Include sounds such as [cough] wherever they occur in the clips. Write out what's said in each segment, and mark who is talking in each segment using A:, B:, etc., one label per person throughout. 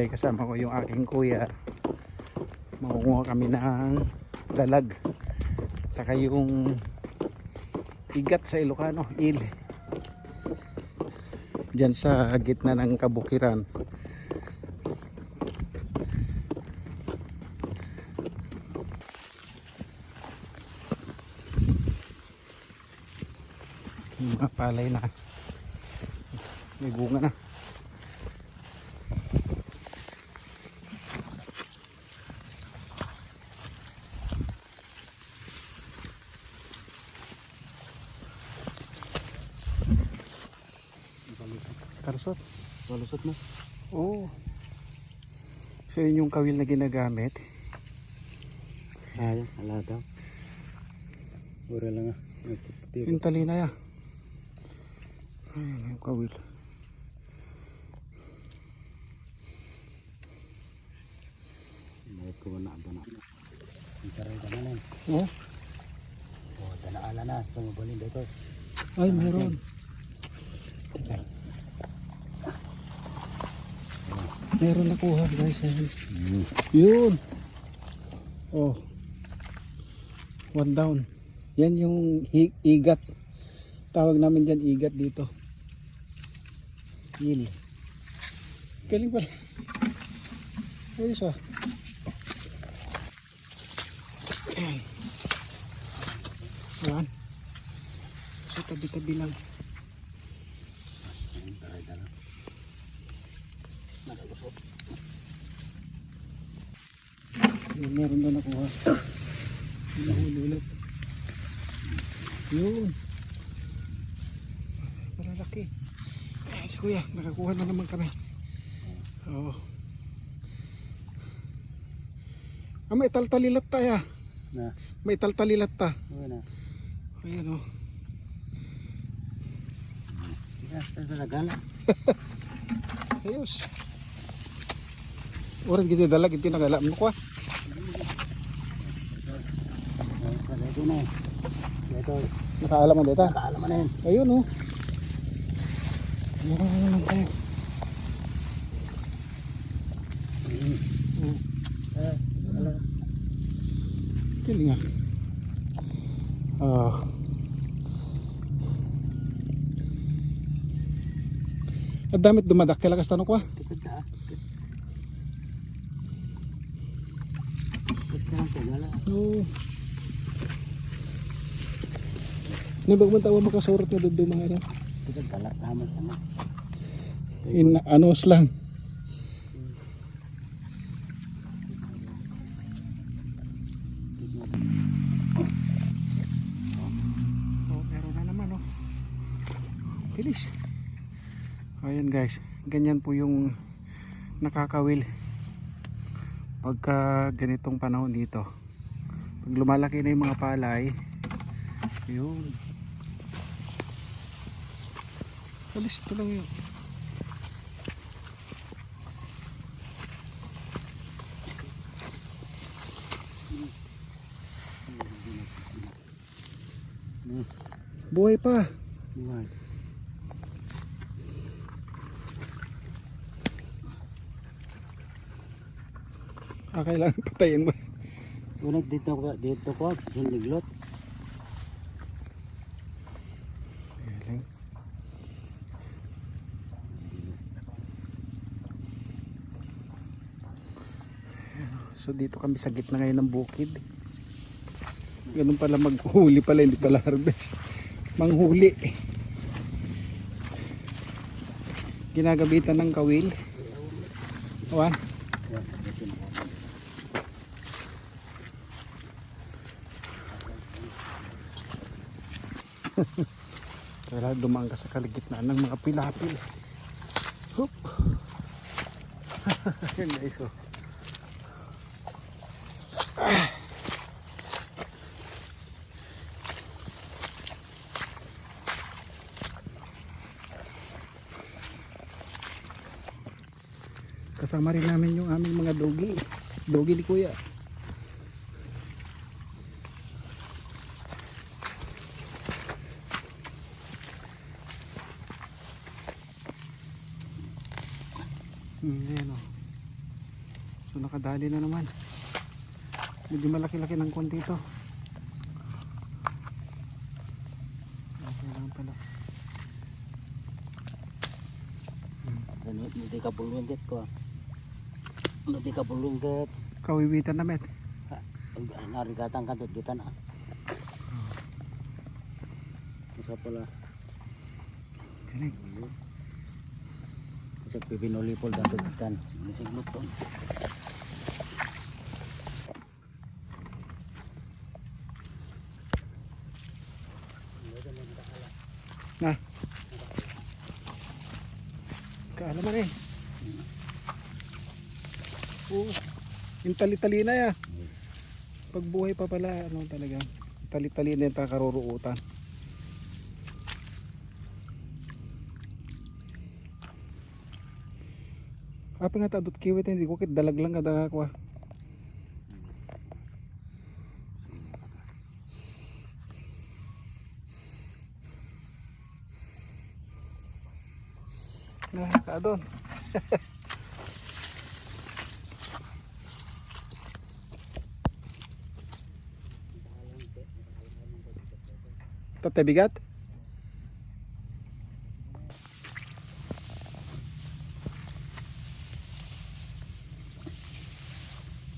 A: Ayan guys, kasama ko yung aking kuya. Makukuha kami ng dalag. Saka yung igat sa Ilocano, il. Diyan sa gitna ng kabukiran. Yung mga palay na may bunga na. Karsot.
B: Malusot mo.
A: Oo. So yun yung kawil na ginagamit.
B: Ayaw, ala daw. Ura lang ah.
A: Yung talina ya. Ayun yung kawil.
B: May ko na ba na. Ang taray ka na lang.
A: Oh,
B: Oh, danaala na. Sumubalin dito.
A: ay meron.
B: Teka.
A: Meron nakuha guys. Ayun.
B: Hmm.
A: Yun. Oh. One down. Yan yung igat. Tawag namin dyan igat dito. Yil. Galing pala. Ayos ah. Yan. Sa tabi-tabi lang.
B: Ang taray ka lang. Nakalusot.
A: Yun, meron na nakuha. Nahuli ulit. Yun. Malalaki. Ay, si kuya, nakakuha na naman kami. Oo. Ah, may taltalilat tayo.
B: Na.
A: May taltalilat ta.
B: Na.
A: Ayan oh. [laughs] o.
B: Nagala.
A: Ayos. Orang kita dalag iti nagala mo ko.
B: Oh, sa dito na eh. Dito.
A: Nakaalam mo dito.
B: Nakaalaman na yun.
A: Ayun oh. Na naman tayo. Oh.
B: Ah.
A: Galing ah. At damit dumadak kaya lakas tanong ko ah.
B: Tikod ka ah. Basta lang tagala.
A: Oo. Nibag man tawa makasurot na doon mga yan.
B: Tikod kalat naman ka na.
A: In anos lang. Oh, naman oh. Bilis. Ayan guys, ganyan po yung nakakawil pagka ganitong panahon dito. Pag lumalaki na yung mga palay, yun. Alis ito lang yun. Buhay pa.
B: Buhay.
A: Ah, kailangan patayin mo.
B: Unag dito ko dito ko sa sinliglot.
A: Galing. So dito kami sa gitna ngayon ng bukid. Ganun pala maghuli pala, hindi pala harvest. Manghuli. Ginagabitan ng kawil. Awan. [laughs] Kaya dumaan ka sa kaligitnaan ng mga pilapil. Hup. [laughs] Yan guys oh. Kasama rin namin yung aming mga dogi. Dogi ni kuya. Hmm, ayan o. So nakadali na naman. Medyo malaki-laki ng konti ito. Okay lang pala.
B: Hindi ka pulungan dit ko. Hindi ka pulungan dit.
A: Kawiwitan na met.
B: Narigatan ka dit kita na. Isa pala.
A: Galing.
B: Kasi pipinulipol dan tugitan. Nisiglot to.
A: Na. Kaalaman eh. Oo. Yung tali-tali na ya. Pagbuhay pa pala, ano talaga. Tali-tali na yung takaruruutan. Apa nga ta dot kiwit hindi ko kit dalag lang kada ko. ah. Na, Tatay bigat?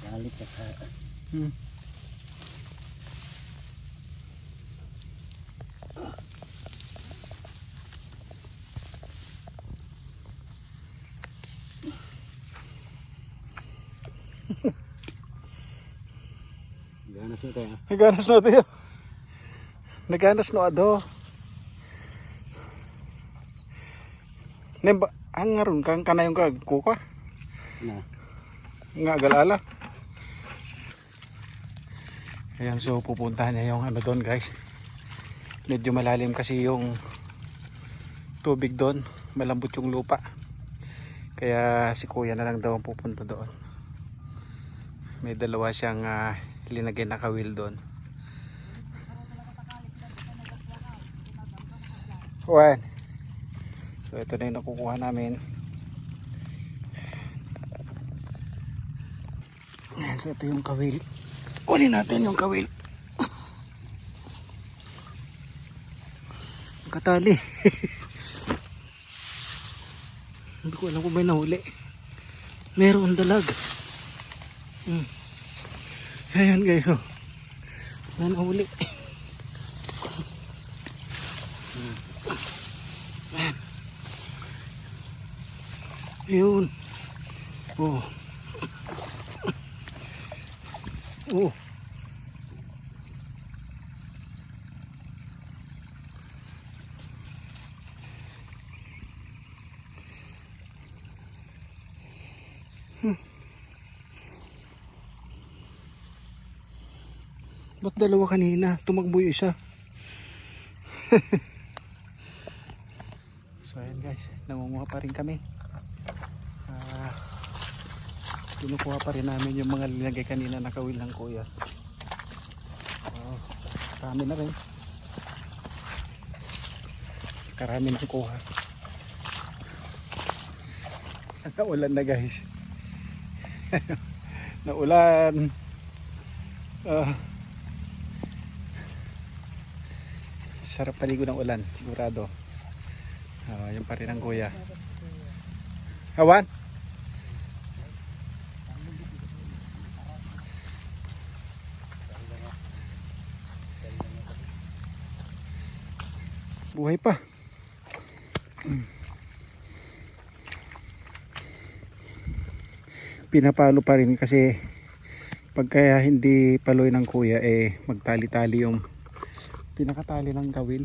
B: Galit ka sa
A: Hmm.
B: ganas mo tayo.
A: Naganas no tayo. Naganas no ado. Nemba, ang ngaron kang kanayong kag kuka.
B: Na.
A: Nga galala. Ayan, so pupuntahan niya yung ano doon guys. Medyo malalim kasi yung tubig doon. Malambot yung lupa. Kaya si kuya na lang daw ang pupunta doon. May dalawa siyang uh, linagay na kawil doon. Juan. So ito na yung nakukuha namin. Ayan, so ito yung kawil. Kunin natin yung kawil. Ang Katali. [laughs] Hindi ko alam kung may nahuli. Meron dalag. Hmm. Ayan guys, oh. May nahuli. [laughs] Ayun. Oh. Oh. Hmm. Ba't dalawa kanina? Tumakbo yung isa. [laughs] so ayan guys, nangunguha pa rin kami. Ah, kinukuha pa rin namin yung mga linagay kanina na kawil ng kuya. Oh, karami na rin. Karami na kuha. [laughs] Naulan na guys. [laughs] Naulan. Ah. sarap paligo ng ulan, sigurado. Ah, yung pa rin ang kuya. Awan? Buhay pa. Pinapalo pa rin kasi pagka hindi paloy ng kuya eh magtali-tali yung pinakatali ng kawil.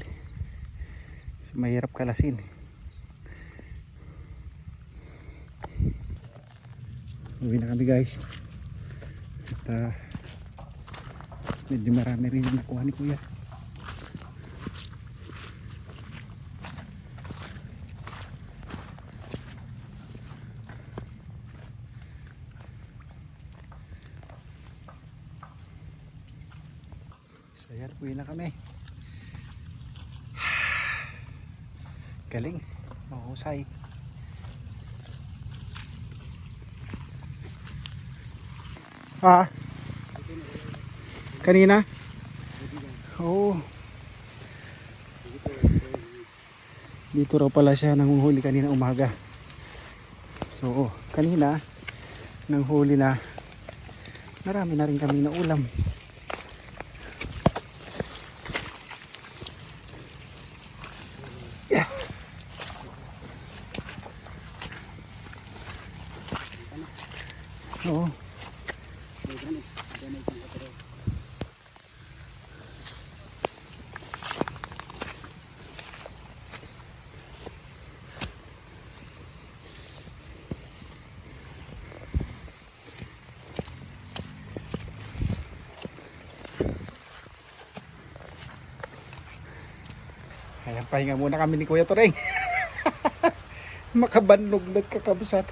A: Mahirap kalasin. Uwi na kami guys. At ah, medyo marami rin yung nakuha ni kuya. So yan, uwi na kami. Galing. Mahusay. Ha? Kanina? Oo. Dito raw pala siya nanguhuli kanina umaga. So, kanina, nang huli na, marami na rin kami na ulam. Yeah. Oo. Ayan, pahinga muna kami ni Kuya Toreng. [laughs] Makabannog nagkakabsat.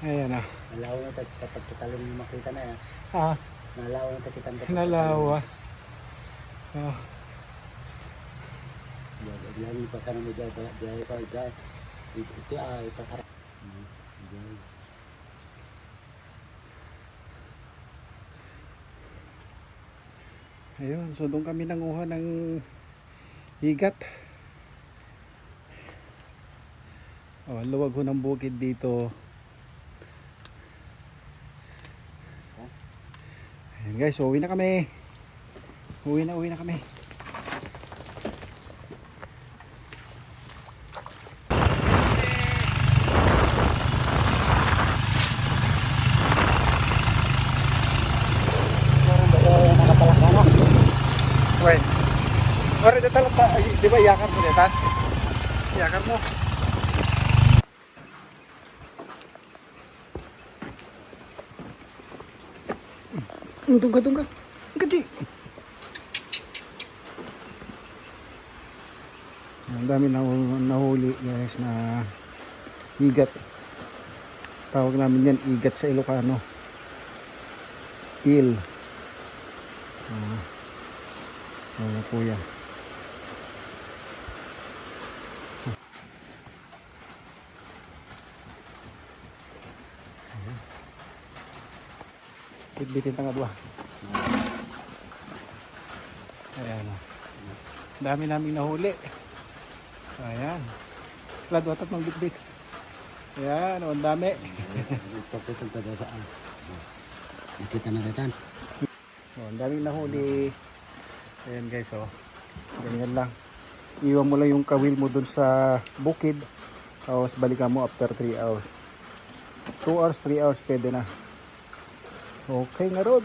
A: Ayan ah.
B: Nalaw na tayo kapag tutalong yung makita na yan.
A: Ah,
B: Nalaw na tayo kitang
A: nalawa. Ah,
B: Bilang pa sana mo dyan, biyahe pa dyan. Ito, ay pasarap. Dyan.
A: ayun, so doon kami nanguha ng higat. Oh, luwag ho ng bukid dito. Ayan guys, uwi na kami. Uwi na, uwi na kami. When? Ore, dito lang ta, di ba yakar mo dito? Yakar mo. Mm, Tungga, tungga. Gaji. Ang dami na nahuli guys na igat. Tawag namin yan igat sa Ilocano. Il. Ah. Oo, kuya. Bitbitin tanga dua. Ayan o. Dami naming nahuli. Ayan. Lado atat ng bitbit. Ayan, oh, ang dami.
B: Pagputol pa daw saan. Nakita na rin
A: Oh, ang daming nahuli. Ayan guys, oh. Ganyan lang. Iwan mo lang yung kawil mo dun sa bukid. Tapos balikan mo after 3 hours. 2 hours, 3 hours, pwede na. Okay nga rod.